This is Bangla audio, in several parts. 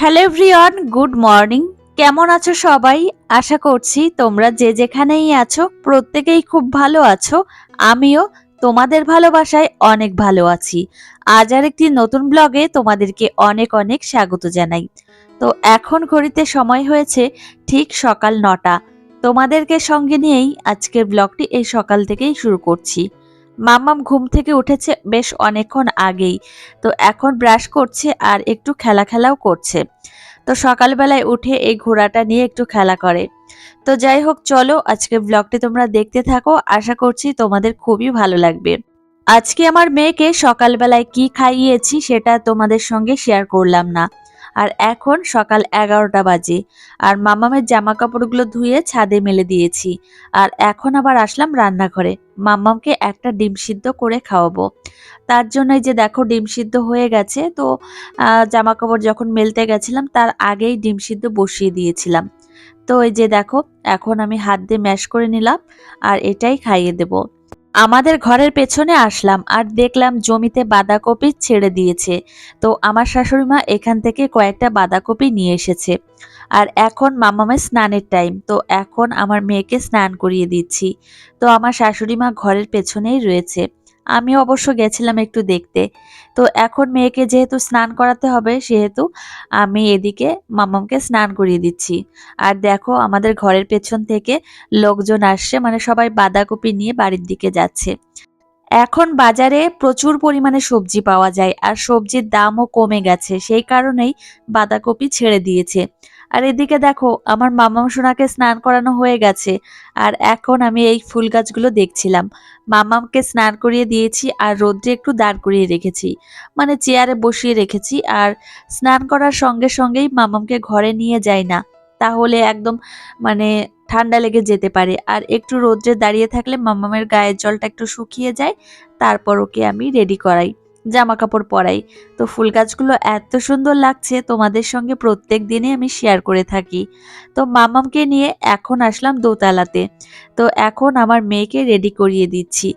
Hello everyone, good morning. কেমন আছো সবাই? আশা করছি তোমরা যে যেখানেই আছো, প্রত্যেকেই খুব ভালো আছো। আমিও তোমাদের ভালোবাসায় অনেক ভালো আছি। আজ আর একটি নতুন ব্লগে তোমাদেরকে অনেক অনেক স্বাগত জানাই। তো এখন ঘড়িতে সময় হয়েছে ঠিক সকাল নটা। তোমাদেরকে সঙ্গে নিয়েই আজকের ব্লগটি এই সকাল থেকেই শুরু করছি। মাম্মাম ঘুম থেকে উঠেছে বেশ অনেকক্ষণ আগেই। তো এখন ব্রাশ করছে আর একটু খেলা খেলাও করছে। তো সকালবেলায় উঠে এই ঘোড়াটা নিয়ে একটু খেলা করে। তো যাই হোক, চলো আজকে ব্লগটি তোমরা দেখতে থাকো। আশা করছি তোমাদের খুবই ভালো লাগবে। আজকে আমার মেয়েকে সকালবেলায় কি খাইয়েছি সেটা তোমাদের সঙ্গে শেয়ার করলাম না। আর এখন সকাল এগারোটা বাজে। আর মামামের জামা কাপড়গুলো ধুয়ে ছাদে মেলে দিয়েছি। আর এখন আবার আসলাম রান্নাঘরে। মাম্মামকে একটা ডিম সিদ্ধ করে খাওয়াবো। তার জন্য এই যে দেখো ডিম সিদ্ধ হয়ে গেছে, তো জামা কাপড় যখন মেলতে গেছিলাম, তার আগেই ডিম সিদ্ধ বসিয়ে দিয়েছিলাম। তো এই যে দেখো, এখন আমি হাত দিয়ে ম্যাশ করে নিলাম আর এটাই খাইয়ে দেব। আমাদের ঘরের পেছনে আসলাম আর দেখলাম জমিতে বাঁধাকপি ছেড়ে দিয়েছে। তো আমার শাশুড়ি মা এখান থেকে কয়েকটা বাঁধাকপি নিয়ে এসেছে। আর এখন মামামের স্নানের টাইম তো এখন আমার মেয়েকে স্নান করিয়ে দিচ্ছি। তো আমার শাশুড়ি মা ঘরের পেছনেই রয়েছে। আমি অবশ্য গেছিলাম একটু দেখতে। তো এখন মেয়েকে যেহেতু স্নান করাতে হবে, সেহেতু আমি এদিকে মামামকে স্নান করিয়ে দিচ্ছি। আর দেখো আমাদের ঘরের পেছন থেকে লোকজন আসছে মানে সবাই বাঁধাকপি নিয়ে বাড়ির দিকে যাচ্ছে। এখন বাজারে প্রচুর পরিমাণে সবজি পাওয়া যায়, আর সবজির দামও কমে গেছে। সেই কারণেই বাঁধাকপি ছেড়ে দিয়েছে। আর এদিকে দেখো, আমার মামাম সোনাকে স্নান করানো হয়ে গেছে, আর এখন আমি এই ফুল গাছগুলো দেখছিলাম। মামামকে স্নান করিয়ে দিয়েছি আর রোদ্রে একটু দাঁড় করিয়ে রেখেছি মানে চেয়ারে বসিয়ে রেখেছি, আর স্নান করার সঙ্গে সঙ্গেই মামামকে ঘরে নিয়ে যাই না, তাহলে একদম মানে ঠান্ডা লেগে যেতে পারে। আর একটু রোদ্রে দাঁড়িয়ে থাকলে মামামের গায়ের জলটা একটু শুকিয়ে যায়, তারপর ওকে আমি রেডি করাই। জামা কাপড় পরাই। তো ফুল গাছগুলো এত সুন্দর লাগছে, তোমাদের সঙ্গে প্রত্যেক দিনে আমি শেয়ার করে থাকি। তো মামামকে নিয়ে এখন আসলাম দোতলাতে। তো এখন আমার মেয়েকে রেডি করিয়ে দিচ্ছি।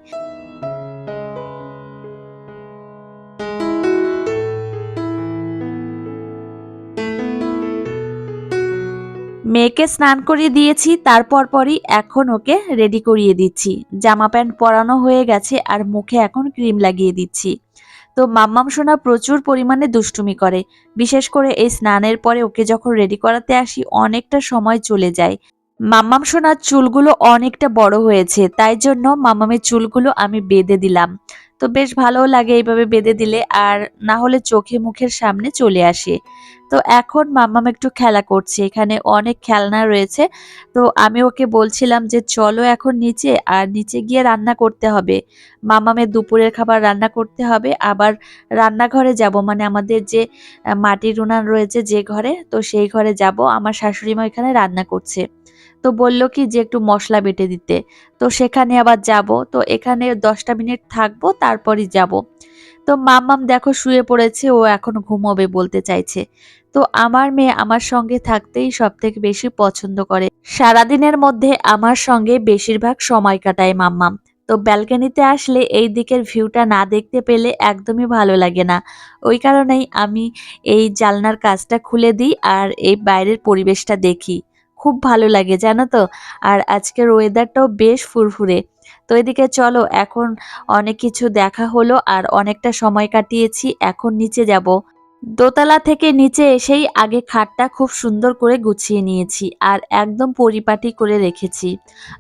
মেয়েকে স্নান করিয়ে দিয়েছি, তারপর পরই এখন ওকে রেডি করিয়ে দিচ্ছি। জামা প্যান্ট পরানো হয়ে গেছে আর মুখে এখন ক্রিম লাগিয়ে দিচ্ছি। তো মাম্মাম সোনা প্রচুর পরিমাণে দুষ্টুমি করে। বিশেষ করে এই স্নানের পরে ওকে যখন রেডি করাতে আসি, অনেকটা সময় চলে যায়। মাম্মাম সোনার চুলগুলো অনেকটা বড় হয়েছে, তাই জন্য মাম্মামের চুলগুলো আমি বেঁধে দিলাম। তো বেশ ভালো লাগে এইভাবে বেঁধে দিলে, আর না হলে চোখে মুখের সামনে চলে আসে। তো এখন মাম্মাম একটু খেলা করছে, এখানে অনেক খেলনা রয়েছে। তো আমি ওকে বলছিলাম যে, চলো এখন নিচে, আর নিচে গিয়ে রান্না করতে হবে। মামামের দুপুরের খাবার রান্না করতে হবে, আবার রান্নাঘরে যাব। মানে আমাদের যে মাটির উনান রয়েছে যে ঘরে, তো সেই ঘরে যাব। আমার শাশুড়ি মা এখানে রান্না করছে। তো বলল কি যে, একটু মশলা বেটে দিতে। তো সেখানে আবার যাব। তো এখানে দশটা মিনিট থাকব, তারপরই যাব। তো মাম্মাম দেখো শুয়ে পড়েছে, ও এখন ঘুমোবে বলতে চাইছে। তো আমার মেয়ে আমার সঙ্গে থাকতেই সব থেকে বেশি পছন্দ করে। সারাদিনের মধ্যে আমার সঙ্গে বেশিরভাগ সময় কাটায় মাম্মাম। তো ব্যালকানিতে আসলে এই দিকের ভিউটা না দেখতে পেলে একদমই ভালো লাগে না। ওই কারণেই আমি এই জালনার কাজটা খুলে দিই আর এই বাইরের পরিবেশটা দেখি। খুব ভালো লাগে, জানো তো? আর আজকের ওয়েদারটাও বেশ ফুরফুরে। তো এদিকে চলো, এখন অনেক কিছু দেখা হলো আর অনেকটা সময় কাটিয়েছি, এখন নিচে যাব। দোতলা থেকে নিচে এসেই আগে খাটটা খুব সুন্দর করে গুছিয়ে নিয়েছি আর একদম পরিপাটি করে রেখেছি।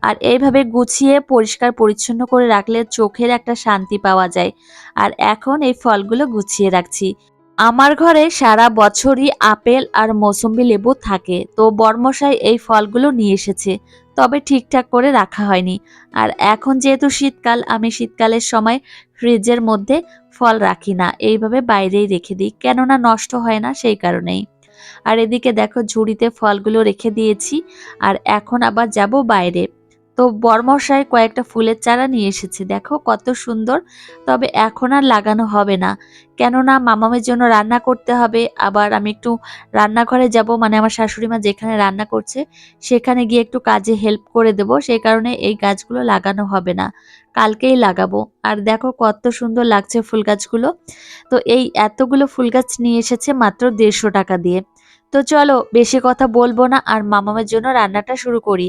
আর এইভাবে গুছিয়ে পরিষ্কার পরিচ্ছন্ন করে রাখলে চোখের একটা শান্তি পাওয়া যায়। আর এখন এই ফলগুলো গুছিয়ে রাখছি। আমার ঘরে সারা বছরই আপেল আর মৌসুম্বি লেবু থাকে, তো বর্মশাই এই ফলগুলো নিয়ে এসেছে, তবে ঠিকঠাক করে রাখা হয়নি। আর এখন যেহেতু শীতকাল, আমি শীতকালের সময় ফ্রিজের মধ্যে ফল রাখি না, এইভাবে বাইরেই রেখে দিই, কেননা নষ্ট হয় না সেই কারণেই। আর এদিকে দেখো ঝুড়িতে ফলগুলো রেখে দিয়েছি, আর এখন আবার যাব বাইরে। তো বরমশাই কয়েকটা ফুলের চারা নিয়ে এসেছে। দেখো কত সুন্দর। তবে এখন আর লাগানো হবে না। কেননা মামামের জন্য রান্না করতে হবে। আবার আমি একটু রান্নাঘরে যাব। মানে আমার শাশুড়ি মা যেখানে রান্না করছে, সেখানে গিয়ে একটু কাজে হেল্প করে দেব। সেই কারণে এই গাছগুলো লাগানো হবে না। কালকেই লাগাবো। আর দেখো কত সুন্দর লাগছে ফুল গাছগুলো। তো এই এতগুলো ফুল গাছ নিয়ে এসেছে মাত্র দেড়শো টাকা দিয়ে। তো চলো, বেশি কথা বলব না। আর মামামের জন্য রান্নাটা শুরু করি।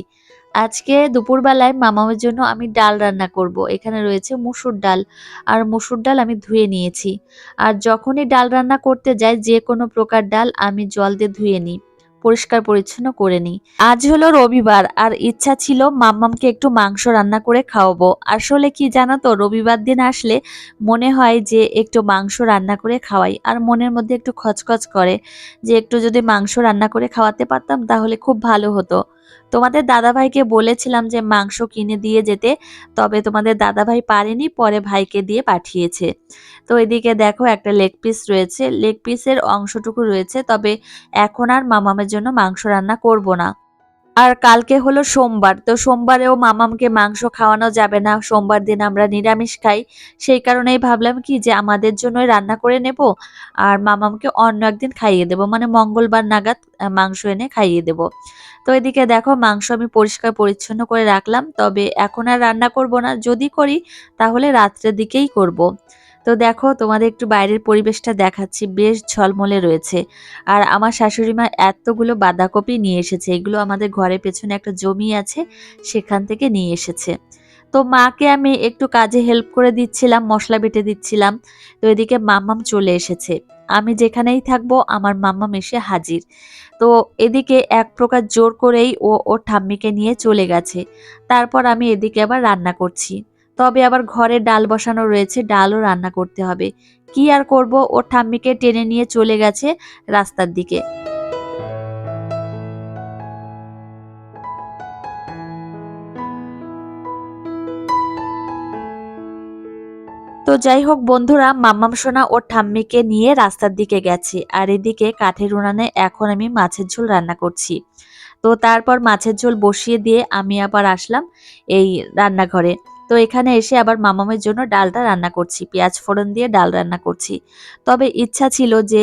আজকে দুপুরবেলায় মামামের জন্য আমি ডাল রান্না করব। এখানে রয়েছে মুসুর ডাল। আর মুসুর ডাল আমি ধুয়ে নিয়েছি। আর যখনই ডাল রান্না করতে যাই, যে কোনো প্রকার ডাল আমি জল দিয়ে ধুয়ে নিই, পরিষ্কার পরিচ্ছন্ন করে নিই। আজ হলো রবিবার, আর ইচ্ছা ছিল মাম্মামকে একটু মাংস রান্না করে খাওয়াবো। আসলে কি জানো তো, রবিবার দিন আসলে মনে হয় যে একটু মাংস রান্না করে খাওয়াই। আর মনের মধ্যে একটু খচখচ করে যে একটু যদি মাংস রান্না করে খাওয়াতে পারতাম, তাহলে খুব ভালো হতো। তোমাদের দাদাভাইকে বলেছিলাম যে মাংস কিনে দিয়ে যেতে, তবে তোমাদের দাদাভাই পারেনি, পরে ভাইকে দিয়ে পাঠিয়েছে। তো এদিকে দেখো একটা লেগ পিস রয়েছে। লেগ পিসের অংশটুকু রয়েছে, তবে এখন আর মামামের জন্য মাংস রান্না করব না। আর কালকে হলো সোমবার, তো সোমবারেও মামামকে মাংস খাওয়ানো যাবে না। সোমবার দিন আমরা নিরামিষ খাই। সেই কারণেই ভাবলাম কি যে আমাদের জন্যই রান্না করে নেব আর মামামকে অন্য একদিন খাইয়ে দেব। মানে মঙ্গলবার নাগাদ মাংস এনে খাইয়ে দেব। তো এদিকে দেখো মাংস আমি পরিষ্কার পরিচ্ছন্ন করে রাখলাম। তবে এখন আর রান্না করব না। যদি করি তাহলে রাত্রের দিকেই করব। তো দেখো, তোমাদের একটু বাইরের পরিবেশটা দেখাচ্ছি। বেশ ঝলমলে রয়েছে। আর আমার শাশুড়ি মা এতগুলো বাঁধাকপি নিয়ে এসেছে। এগুলো আমাদের ঘরের পেছনে একটা জমি আছে, সেখান থেকে নিয়ে এসেছে। তো মাকে আমি একটু কাজে হেল্প করে দিচ্ছিলাম, মশলা বেটে দিচ্ছিলাম। তো এদিকে মাম্মাম চলে এসেছে। আমি যেখানেই থাকব, আমার মাম্মাম এসে হাজির। তো এদিকে এক প্রকার জোর করেই ও, ওর ঠাম্মিকে নিয়ে চলে গেছে। তারপর আমি এদিকে আবার রান্না করছি। তবে আবার ঘরে ডাল বসানো রয়েছে, ডালও রান্না করতে হবে। কি আর করব? ওর ঠাম্মিকে টেনে নিয়ে চলে গেছে রাস্তার দিকে। তো যাই হোক বন্ধুরা, মাম্মাম সোনা ওর ঠাম্মিকে নিয়ে রাস্তার দিকে গেছে। আর এদিকে কাঠের উনানে এখন আমি মাছের ঝোল রান্না করছি। তো তারপর মাছের ঝোল বসিয়ে দিয়ে আমি আবার আসলাম এই রান্নাঘরে। তো এখানে এসে আবার মামামের জন্য ডালটা রান্না করছি, পেঁয়াজ ফোড়ন দিয়ে ডাল রান্না করছি। তবে ইচ্ছা ছিল যে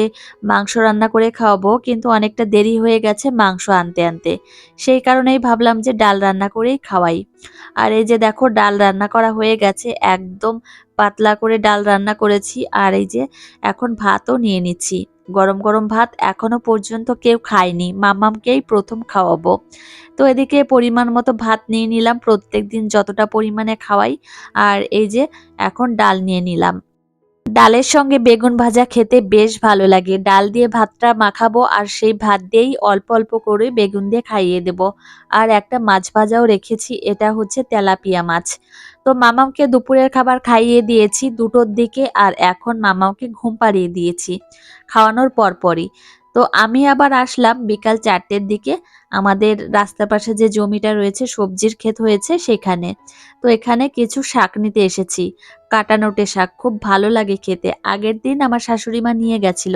মাংস রান্না করে খাওয়াবো, কিন্তু অনেকটা দেরি হয়ে গেছে মাংস আনতে আনতে। সেই কারণেই ভাবলাম যে ডাল রান্না করেই খাওয়াই। আর এই যে দেখো ডাল রান্না করা হয়ে গেছে, একদম পাতলা করে ডাল রান্না করেছি। আর এই যে এখন ভাতও নিয়ে নিচ্ছি। গরম গরম ভাত এখনও পর্যন্ত কেউ খায়নি। মামামকেই প্রথম খাওয়াবো। তো এদিকে পরিমাণ মতো ভাত নিয়ে নিলাম প্রত্যেক দিন যতটা পরিমাণে খাওয়াই। আর এই যে এখন ডাল নিয়ে নিলাম। ডালের সঙ্গে বেগুন ভাজা খেতে বেশ ভালো লাগে। ডাল দিয়ে ভাতটা মাখাবো আর সেই ভাত দিয়েই অল্প অল্প করে বেগুন দিয়ে খাইয়ে দেব। আর একটা মাছ ভাজাও রেখেছি, এটা হচ্ছে তেলাপিয়া মাছ। তো মামামকে দুপুরের খাবার খাইয়ে দিয়েছি দুটোর দিকে আর এখন মামামকে ঘুম পাড়িয়ে দিয়েছি, খাওয়ানোর পরপরই। তো আমি আবার আসলাম বিকাল চারটের দিকে। আমাদের রাস্তার পাশে যে জমিটা রয়েছে, সবজির ক্ষেত হয়েছে সেখানে। তো এখানে কিছু শাক নিতে এসেছি। কাটানোটে শাক, খুব ভালো লাগে খেতে। আগের দিন আমার শাশুড়ি মা নিয়ে গেছিল।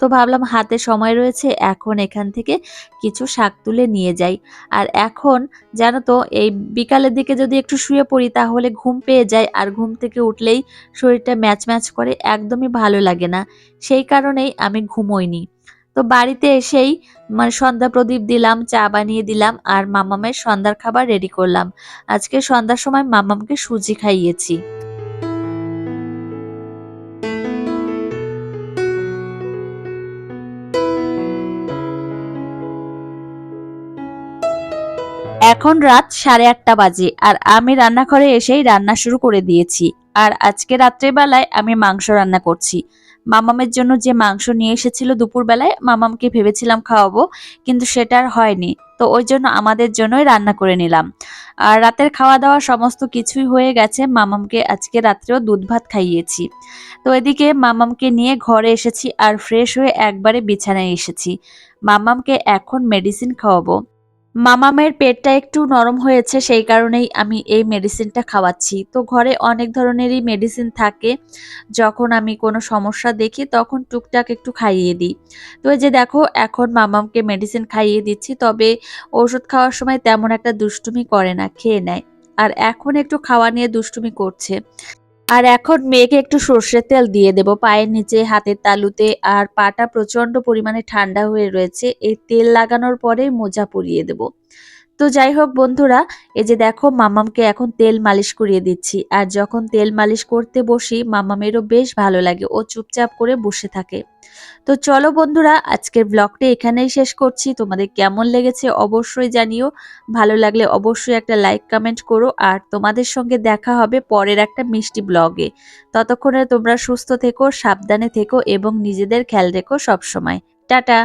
তো ভাবলাম হাতে সময় রয়েছে, এখন এখান থেকে কিছু শাক তুলে নিয়ে যাই। আর এখন, জানো তো, এই বিকালের দিকে যদি একটু শুয়ে পড়ি, তাহলে ঘুম পেয়ে যায়। আর ঘুম থেকে উঠলেই শরীরটা ম্যাচ ম্যাচ করে, একদমই ভালো লাগে না। সেই কারণেই আমি ঘুমোইনি। তো বাড়িতে এসেই মানে সন্ধ্যা প্রদীপ দিলাম, চা বানিয়ে দিলাম আর মামামের সন্ধ্যার খাবার রেডি করলাম। আজকে সন্ধ্যার সময় মামামকে সুজি খাইয়েছি। এখন রাত সাড়ে আটটা বাজে আর আমি রান্নাঘরে এসেই রান্না শুরু করে দিয়েছি। আর আজকে রাত্রেবেলায় আমি মাংস রান্না করছি। মামামের জন্য যে মাংস নিয়ে এসেছিল দুপুরবেলায়, মামামকে ভেবেছিলাম খাওয়াবো, কিন্তু সেটা আর হয়নি। তো ওই জন্য আমাদের জন্যই রান্না করে নিলাম। আর রাতের খাওয়া দাওয়া সমস্ত কিছুই হয়ে গেছে, মামামকে আজকে রাত্রেও দুধ ভাত খাইয়েছি। তো এদিকে মামামকে নিয়ে ঘরে এসেছি আর ফ্রেশ হয়ে একবারে বিছানায় এসেছি। মামামকে এখন মেডিসিন খাওয়াবো। মামামের পেটটা একটু নরম হয়েছে, সেই কারণেই আমি এই মেডিসিনটা খাওয়াচ্ছি। তো ঘরে অনেক ধরনেরই মেডিসিন থাকে। যখন আমি কোনো সমস্যা দেখি, তখন টুকটাক একটু খাইয়ে দিই। তো এই যে দেখো, এখন মামামকে মেডিসিন খাইয়ে দিচ্ছি, তবে ওষুধ খাওয়ার সময় তেমন একটা দুষ্টুমি করে না, খেয়ে নেয়। আর এখন একটু খাওয়া নিয়ে দুষ্টুমি করছে। আর এখন মেয়েকে একটু সর্ষের তেল দিয়ে দেব। পায়ের নিচে, হাতের তালুতে আর পাটা প্রচণ্ড পরিমাণে ঠান্ডা হয়ে রয়েছে। এই তেল লাগানোর পরে মোজা পরিয়ে দেব। তো যাই হোক বন্ধুরা, এই যে দেখো মামামকে এখন তেল মালিশ করিয়ে দিচ্ছি। আর যখন তেল মালিশ করতে বসি, মামামেরও বেশ ভালো লাগে, ও চুপচাপ করে বসে থাকে। তো চলো বন্ধুরা, আজকের ব্লগটা এখানেই শেষ করছি। তোমাদের কেমন লেগেছে অবশ্যই জানিও। ভালো লাগলে অবশ্যই একটা লাইক কমেন্ট করো। আর তোমাদের সঙ্গে দেখা হবে পরের একটা মিষ্টি ব্লগে ততক্ষণে তোমরা সুস্থ থেকো, সাবধানে থেকো এবং নিজেদের খেয়াল রেখো সবসময়। টাটা!